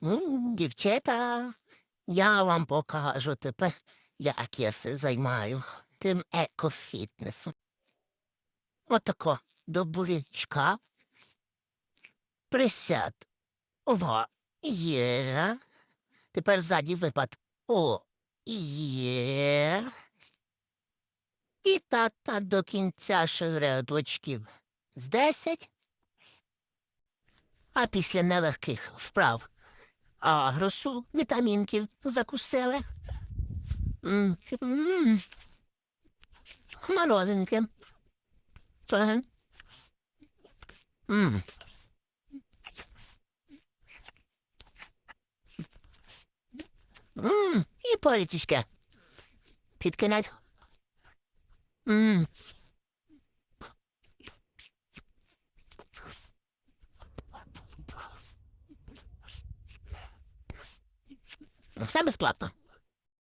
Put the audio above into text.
Дівчата, я вам покажу тепер, як я се займаю тим екофітнесом. Отако до бурячка. Присяд. Ого, є. Тепер ззаді випад. О, є. І та-та до кінця ще рядочків з десять. А після нелегких вправ а гросу вітамінків закусили. М, м. Хмаровеньке. Ага. М. М, І політичка. Під кінець. М. Все безплатно.